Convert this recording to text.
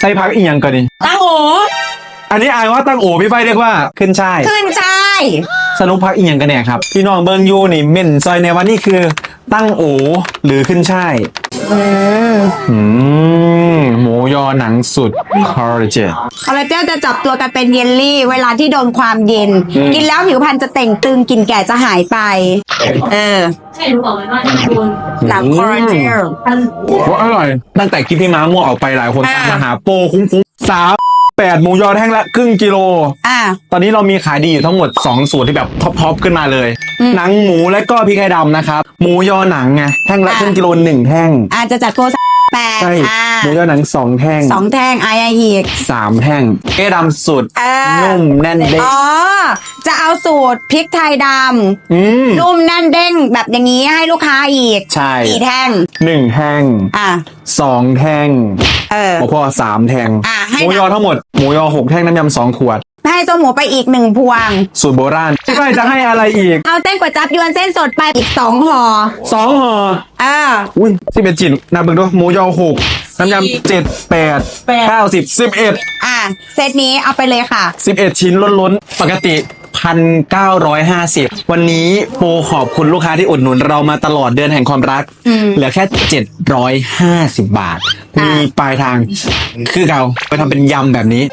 ใส่พักอีกอย่างก่อนดิตั้งโออันนี้อายว่าตั้งโอพี่ไฟเรียกว่าขึ้นช่ายขึ้นใช่สนุกพักอีกอย่างกันแน่ครับพี่น้องเบิงอยูนี่เม่นซอยในวันนี้คือ ตั้งโอหรือขึ้นช่าย อืมอืมหมูยอหนังสุดคอลลาเจน คอลลาเจนจะจับตัวกันเป็นเยลลี่ เวลาที่โดนความเย็น อืม กินแล้วผิวพรรณจะเต่งตึงกลินแก่จะหายไป เออใช่รู้บอกเลยว่าคุณหนังคอลลาเจน ว่าอร่อย ตั้งแต่คลิปที่ม้าม่วงออกไปหลายคนอ่า ตามมาหาโปรคุ้มๆสาม แปดหมูยอแท่งละครึ่งกิโล อะตอนนี้เรามีขายดีอยู่ทั้งหมด 2 สูตรที่แบบท็อปๆขึ้นมาเลย อืม หนังหมูและก็พริกไทยดำนะครับ หมูยอหนังไงแท่งละอะครึ่งกิโลหนึ่งแท่ง อาจจะจัดโปร แปดใช่อ่าหมูยอหนังสองแท่งสองแท่งไอไออีก สามแท่งพริกไทยดำสุดเออ นุ่มแน่นเด้งอ๋อ จะเอาสูตรพริกไทยดอืมำนุ่มแน่นเด้งแบบอย่างนี้ให้ลูกค้าอีกใช่กี่แท่ง หนึ่งแท่งอะ สองแท่งเออโอ้พ่อสามแท่งอะให้หมูยอทั้งหมดหมูยอหกแท่งน้ำยำสองขวด ให้ตัวหมูไปอีกหนึ่งพวง สูตรโบราณพี่ไฟจะให้อะไรอีกเอาเส้นก๋วยจับยวนเส้นสดไปอีกสองห่อสองห่ออ่าอุ้ยสิบเอ็ดจินนับเบิ่งดูหมูยอหกน้ำยำเจ็ดแปดเก้าสิบสิบเอ็ดอะเซตนี้เอาไปเลยค่ะ สิบเอ็ดชิ้นล้นๆ ปกติพันเก้าร้อยห้าสิบวันนี้โปรขอบคุณลูกค้าที่อุดหนุนเรามาตลอดเดือนแห่งความรัก อืม เหลือแค่เจ็ดร้อยห้าสิบบาทอะมีปลายทาง คือเราไปทำเป็นยำแบบนี้